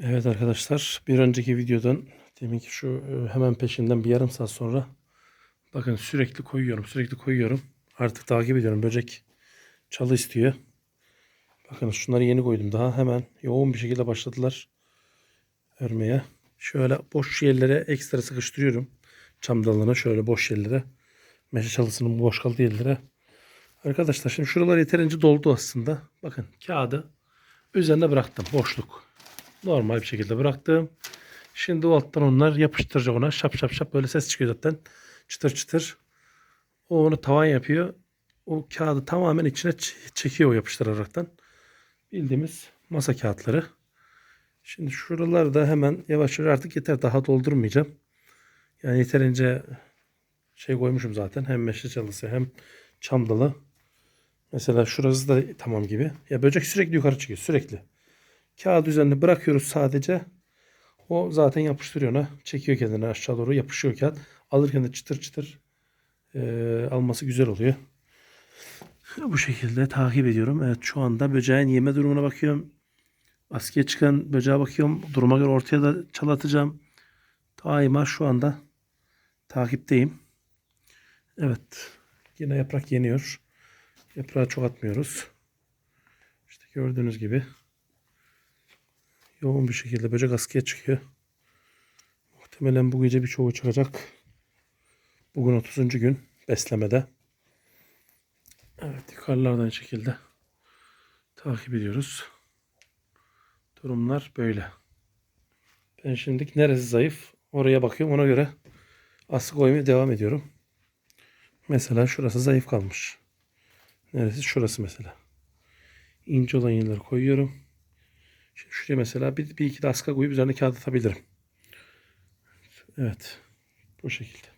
Evet arkadaşlar bir önceki videodan deminki şu e, hemen peşinden bir yarım saat sonra bakın sürekli koyuyorum sürekli koyuyorum. Artık takip ediyorum böcek çalı istiyor. Bakın şunları yeni koydum daha hemen yoğun bir şekilde başladılar örmeye. Şöyle boş yerlere ekstra sıkıştırıyorum. Çam dalına şöyle boş yerlere. Meşe çalısının boş kaldığı yerlere. Arkadaşlar şimdi şuralar yeterince doldu aslında. Bakın kağıdı üzerine bıraktım boşluk. Normal bir şekilde bıraktım. Şimdi o alttan onlar yapıştıracak ona. Şap şap şap böyle ses çıkıyor zaten. Çıtır çıtır. O onu tavan yapıyor. O kağıdı tamamen içine çekiyor o yapıştıraraktan. Bildiğimiz masa kağıtları. Şimdi şuraları da hemen yavaş yavaş artık yeter. Daha doldurmayacağım. Yani yeterince şey koymuşum zaten. Hem meşe çalısı hem çam dalı. Mesela şurası da tamam gibi. Ya böcek sürekli yukarı çıkıyor. Sürekli. Kağıt üzerine bırakıyoruz sadece. O zaten yapıştırıyor ona. Çekiyor kendini aşağı doğru yapışıyor kağıt. Alırken de çıtır çıtır eee, alması güzel oluyor. Bu şekilde takip ediyorum. Evet şu anda böceğin yeme durumuna bakıyorum. Askıya çıkan böceğe bakıyorum. Duruma göre ortaya da çalatacağım. Daima şu anda takipteyim. Evet. Yine yaprak yeniyor. Yaprağı çok atmıyoruz. İşte gördüğünüz gibi yoğun bir şekilde böcek askıya çıkıyor. Muhtemelen bu gece birçoğu çıkacak. Bugün 30. gün beslemede. Evet yukarılardan şekilde takip ediyoruz. Durumlar böyle. Ben şimdilik neresi zayıf oraya bakıyorum ona göre askı koymaya devam ediyorum. Mesela şurası zayıf kalmış. Neresi? Şurası mesela. İnce olan yerleri koyuyorum. Şimdi şuraya mesela bir, bir iki de aska koyup üzerine kağıt atabilirim. Evet. Bu şekilde.